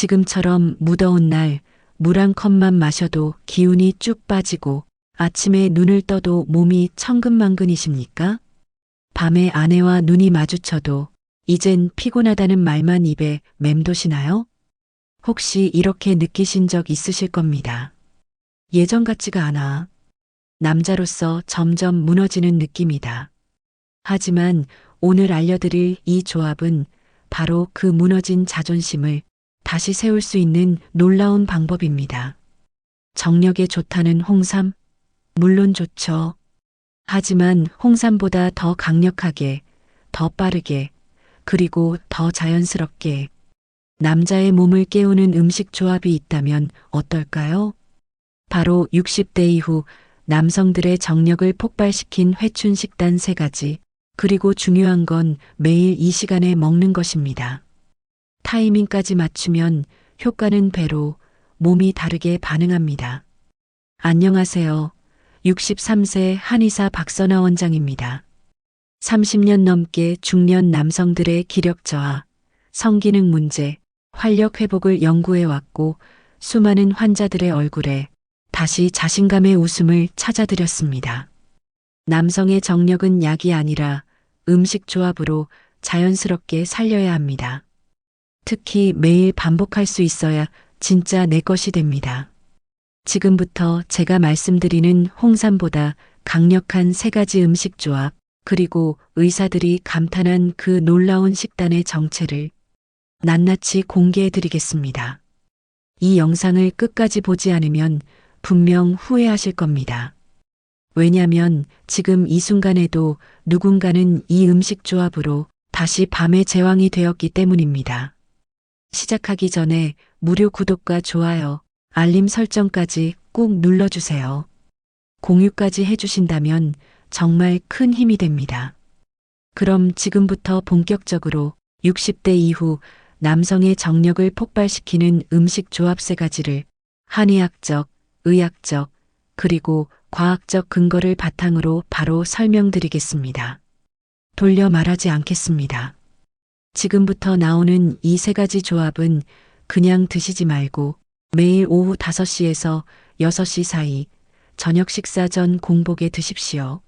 지금처럼 무더운 날 물 한 컵만 마셔도 기운이 쭉 빠지고 아침에 눈을 떠도 몸이 천근만근이십니까? 밤에 아내와 눈이 마주쳐도 이젠 피곤하다는 말만 입에 맴도시나요? 혹시 이렇게 느끼신 적 있으실 겁니다. 예전 같지가 않아. 남자로서 점점 무너지는 느낌이다. 하지만 오늘 알려드릴 이 조합은 바로 그 무너진 자존심을 다시 세울 수 있는 놀라운 방법입니다. 정력에 좋다는 홍삼? 물론 좋죠. 하지만 홍삼보다 더 강력하게, 더 빠르게, 그리고 더 자연스럽게 남자의 몸을 깨우는 음식 조합이 있다면 어떨까요? 바로 60대 이후 남성들의 정력을 폭발시킨 회춘 식단 세 가지, 그리고 중요한 건 매일 이 시간에 먹는 것입니다. 타이밍까지 맞추면 효과는 배로 몸이 다르게 반응합니다. 안녕하세요. 63세 한의사 박선아 원장입니다. 30년 넘게 중년 남성들의 기력 저하, 성기능 문제, 활력 회복을 연구해 왔고 수많은 환자들의 얼굴에 다시 자신감의 웃음을 찾아드렸습니다. 남성의 정력은 약이 아니라 음식 조합으로 자연스럽게 살려야 합니다. 특히 매일 반복할 수 있어야 진짜 내 것이 됩니다. 지금부터 제가 말씀드리는 홍삼보다 강력한 세 가지 음식 조합, 그리고 의사들이 감탄한 그 놀라운 식단의 정체를 낱낱이 공개해 드리겠습니다. 이 영상을 끝까지 보지 않으면 분명 후회하실 겁니다. 왜냐면 지금 이 순간에도 누군가는 이 음식 조합으로 다시 밤의 제왕이 되었기 때문입니다. 시작하기 전에 무료 구독과 좋아요, 알림 설정까지 꼭 눌러주세요. 공유까지 해주신다면 정말 큰 힘이 됩니다. 그럼 지금부터 본격적으로 60대 이후 남성의 정력을 폭발시키는 음식 조합 세 가지를 한의학적, 의학적, 그리고 과학적 근거를 바탕으로 바로 설명드리겠습니다. 돌려 말하지 않겠습니다. 지금부터 나오는 이 세 가지 조합은 그냥 드시지 말고 매일 오후 5시에서 6시 사이 저녁 식사 전 공복에 드십시오.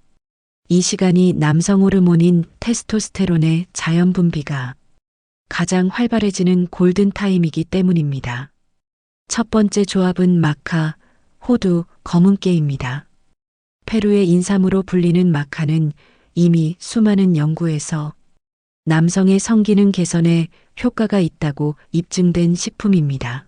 이 시간이 남성 호르몬인 테스토스테론의 자연 분비가 가장 활발해지는 골든 타임이기 때문입니다. 첫 번째 조합은 마카, 호두, 검은깨입니다. 페루의 인삼으로 불리는 마카는 이미 수많은 연구에서 남성의 성기능 개선에 효과가 있다고 입증된 식품입니다.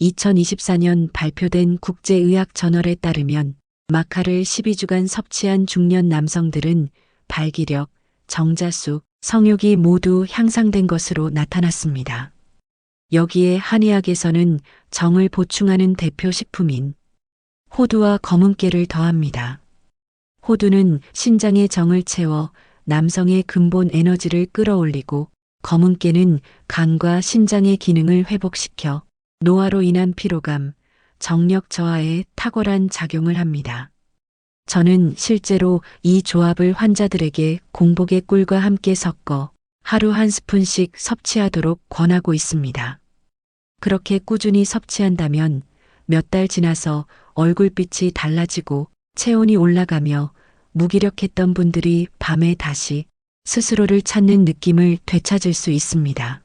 2024년 발표된 국제의학 저널에 따르면 마카를 12주간 섭취한 중년 남성들은 발기력, 정자수, 성욕이 모두 향상된 것으로 나타났습니다. 여기에 한의학에서는 정을 보충하는 대표 식품인 호두와 검은깨를 더합니다. 호두는 신장의 정을 채워 남성의 근본 에너지를 끌어올리고 검은깨는 간과 신장의 기능을 회복시켜 노화로 인한 피로감, 정력 저하에 탁월한 작용을 합니다. 저는 실제로 이 조합을 환자들에게 공복의 꿀과 함께 섞어 하루 한 스푼씩 섭취하도록 권하고 있습니다. 그렇게 꾸준히 섭취한다면 몇 달 지나서 얼굴빛이 달라지고 체온이 올라가며 무기력했던 분들이 밤에 다시 스스로를 찾는 느낌을 되찾을 수 있습니다.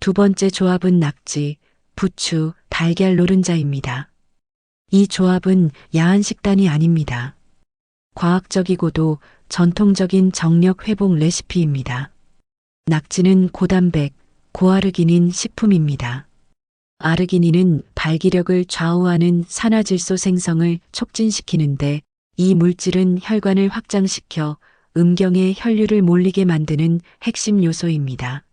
두 번째 조합은 낙지, 부추, 달걀 노른자입니다. 이 조합은 야한 식단이 아닙니다. 과학적이고도 전통적인 정력 회복 레시피입니다. 낙지는 고단백, 고아르기닌 식품입니다. 아르기닌은 발기력을 좌우하는 산화질소 생성을 촉진시키는데 이 물질은 혈관을 확장시켜 음경의 혈류를 몰리게 만드는 핵심 요소입니다.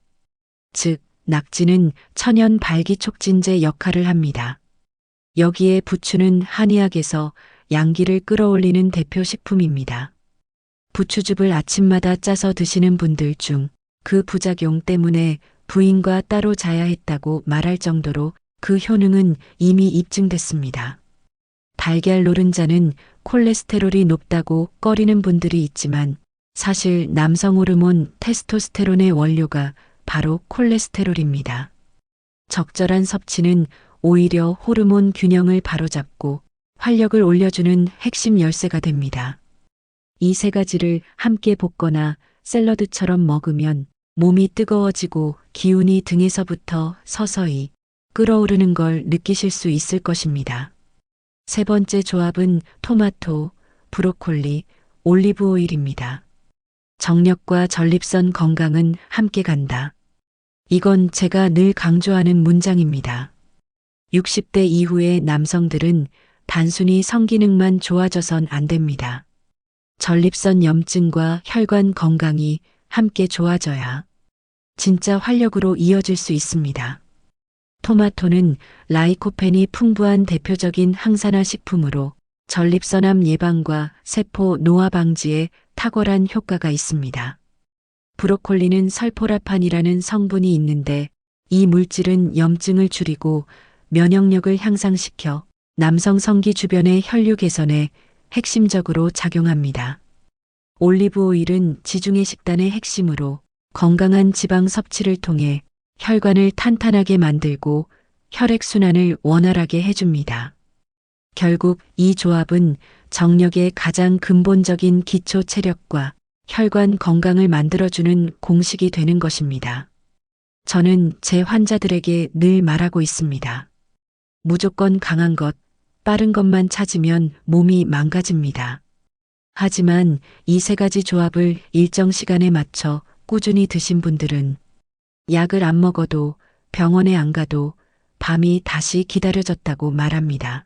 즉, 낙지는 천연 발기 촉진제 역할을 합니다. 여기에 부추는 한의학에서 양기를 끌어올리는 대표 식품입니다. 부추즙을 아침마다 짜서 드시는 분들 중 그 부작용 때문에 부인과 따로 자야 했다고 말할 정도로 그 효능은 이미 입증됐습니다. 달걀 노른자는 콜레스테롤이 높다고 꺼리는 분들이 있지만 사실 남성 호르몬 테스토스테론의 원료가 바로 콜레스테롤입니다. 적절한 섭취는 오히려 호르몬 균형을 바로잡고 활력을 올려주는 핵심 열쇠가 됩니다. 이 세 가지를 함께 볶거나 샐러드처럼 먹으면 몸이 뜨거워지고 기운이 등에서부터 서서히 끓어오르는 걸 느끼실 수 있을 것입니다. 세 번째 조합은 토마토, 브로콜리, 올리브 오일입니다. 정력과 전립선 건강은 함께 간다. 이건 제가 늘 강조하는 문장입니다. 60대 이후의 남성들은 단순히 성기능만 좋아져선 안 됩니다. 전립선 염증과 혈관 건강이 함께 좋아져야 진짜 활력으로 이어질 수 있습니다. 토마토는 라이코펜이 풍부한 대표적인 항산화 식품으로 전립선암 예방과 세포 노화 방지에 탁월한 효과가 있습니다. 브로콜리는 설포라판이라는 성분이 있는데 이 물질은 염증을 줄이고 면역력을 향상시켜 남성 성기 주변의 혈류 개선에 핵심적으로 작용합니다. 올리브 오일은 지중해 식단의 핵심으로 건강한 지방 섭취를 통해 혈관을 탄탄하게 만들고 혈액순환을 원활하게 해줍니다. 결국 이 조합은 정력의 가장 근본적인 기초 체력과 혈관 건강을 만들어주는 공식이 되는 것입니다. 저는 제 환자들에게 늘 말하고 있습니다. 무조건 강한 것, 빠른 것만 찾으면 몸이 망가집니다. 하지만 이 세 가지 조합을 일정 시간에 맞춰 꾸준히 드신 분들은 약을 안 먹어도 병원에 안 가도 밤이 다시 기다려졌다고 말합니다.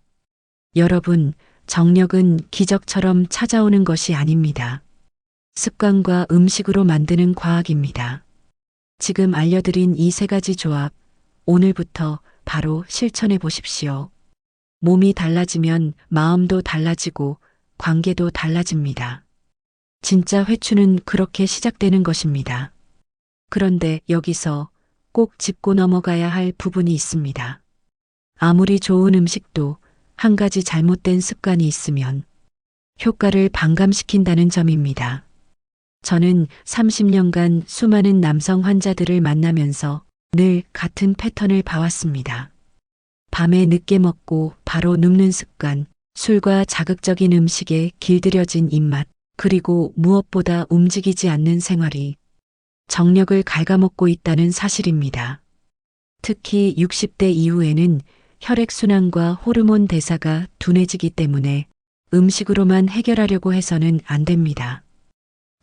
여러분, 정력은 기적처럼 찾아오는 것이 아닙니다. 습관과 음식으로 만드는 과학입니다. 지금 알려드린 이 세 가지 조합, 오늘부터 바로 실천해 보십시오. 몸이 달라지면 마음도 달라지고 관계도 달라집니다. 진짜 회추는 그렇게 시작되는 것입니다. 그런데 여기서 꼭 짚고 넘어가야 할 부분이 있습니다. 아무리 좋은 음식도 한 가지 잘못된 습관이 있으면 효과를 반감시킨다는 점입니다. 저는 30년간 수많은 남성 환자들을 만나면서 늘 같은 패턴을 봐왔습니다. 밤에 늦게 먹고 바로 눕는 습관, 술과 자극적인 음식에 길들여진 입맛, 그리고 무엇보다 움직이지 않는 생활이 정력을 갉아먹고 있다는 사실입니다. 특히 60대 이후에는 혈액순환과 호르몬 대사가 둔해지기 때문에 음식으로만 해결하려고 해서는 안 됩니다.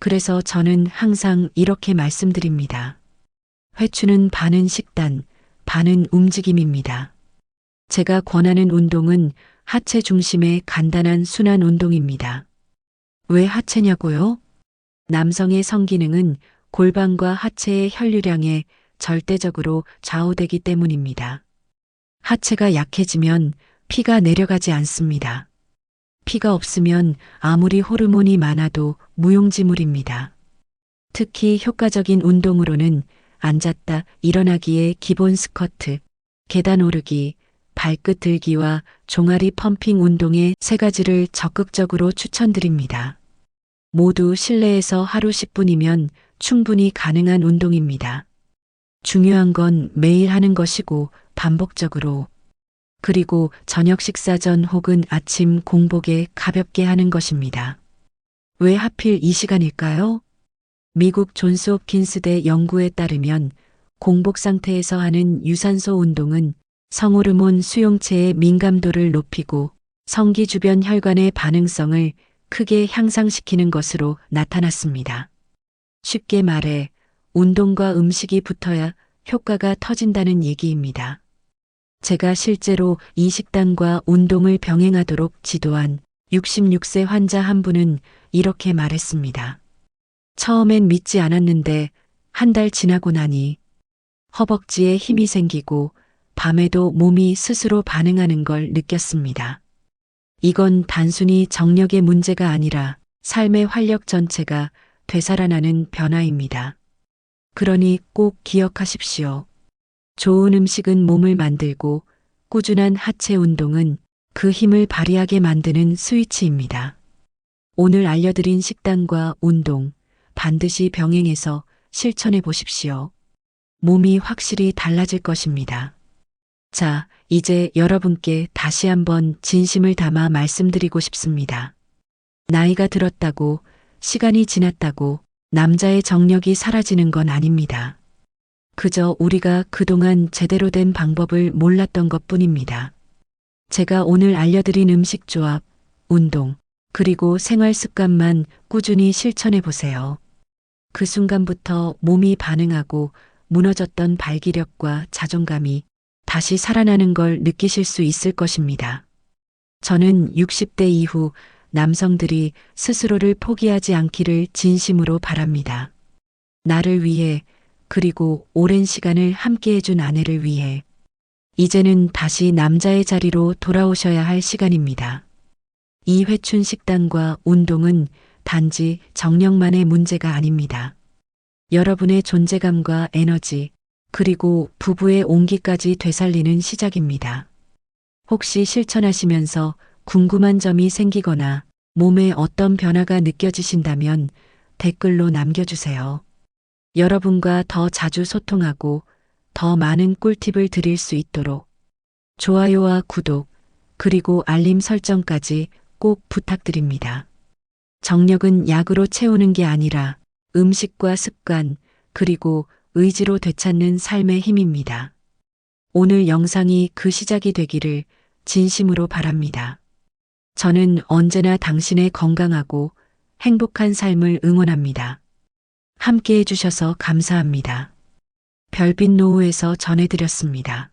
그래서 저는 항상 이렇게 말씀드립니다. 회추는 반은 식단, 반은 움직임입니다. 제가 권하는 운동은 하체 중심의 간단한 순환 운동입니다. 왜 하체냐고요? 남성의 성기능은 골반과 하체의 혈류량에 절대적으로 좌우되기 때문입니다. 하체가 약해지면 피가 내려가지 않습니다. 피가 없으면 아무리 호르몬이 많아도 무용지물입니다. 특히 효과적인 운동으로는 앉았다 일어나기의 기본 스쿼트, 계단 오르기, 발끝 들기와 종아리 펌핑 운동의 세 가지를 적극적으로 추천드립니다. 모두 실내에서 하루 10분이면 충분히 가능한 운동입니다. 중요한 건 매일 하는 것이고 반복적으로 그리고 저녁 식사 전 혹은 아침 공복에 가볍게 하는 것입니다. 왜 하필 이 시간일까요? 미국 존스 홉킨스대 연구에 따르면 공복 상태에서 하는 유산소 운동은 성호르몬 수용체의 민감도를 높이고 성기 주변 혈관의 반응성을 크게 향상시키는 것으로 나타났습니다. 쉽게 말해 운동과 음식이 붙어야 효과가 터진다는 얘기입니다. 제가 실제로 이 식단과 운동을 병행하도록 지도한 66세 환자 한 분은 이렇게 말했습니다. 처음엔 믿지 않았는데 한 달 지나고 나니 허벅지에 힘이 생기고 밤에도 몸이 스스로 반응하는 걸 느꼈습니다. 이건 단순히 정력의 문제가 아니라 삶의 활력 전체가 되살아나는 변화입니다. 그러니 꼭 기억하십시오. 좋은 음식은 몸을 만들고 꾸준한 하체 운동은 그 힘을 발휘하게 만드는 스위치입니다. 오늘 알려드린 식단과 운동 반드시 병행해서 실천해 보십시오. 몸이 확실히 달라질 것입니다. 자, 이제 여러분께 다시 한번 진심을 담아 말씀드리고 싶습니다. 나이가 들었다고, 시간이 지났다고, 남자의 정력이 사라지는 건 아닙니다. 그저 우리가 그동안 제대로 된 방법을 몰랐던 것 뿐입니다. 제가 오늘 알려드린 음식 조합, 운동, 그리고 생활 습관만 꾸준히 실천해 보세요. 그 순간부터 몸이 반응하고 무너졌던 발기력과 자존감이 다시 살아나는 걸 느끼실 수 있을 것입니다. 저는 60대 이후 남성들이 스스로를 포기하지 않기를 진심으로 바랍니다. 나를 위해 그리고 오랜 시간을 함께 해준 아내를 위해 이제는 다시 남자의 자리로 돌아오셔야 할 시간입니다. 이 회춘 식단과 운동은 단지 정력만의 문제가 아닙니다. 여러분의 존재감과 에너지, 그리고 부부의 온기까지 되살리는 시작입니다. 혹시 실천하시면서 궁금한 점이 생기거나 몸에 어떤 변화가 느껴지신다면 댓글로 남겨주세요. 여러분과 더 자주 소통하고 더 많은 꿀팁을 드릴 수 있도록 좋아요와 구독, 그리고 알림 설정까지 꼭 부탁드립니다. 정력은 약으로 채우는 게 아니라 음식과 습관, 그리고 의지로 되찾는 삶의 힘입니다. 오늘 영상이 그 시작이 되기를 진심으로 바랍니다. 저는 언제나 당신의 건강하고 행복한 삶을 응원합니다. 함께 해주셔서 감사합니다. 별빛 노후에서 전해드렸습니다.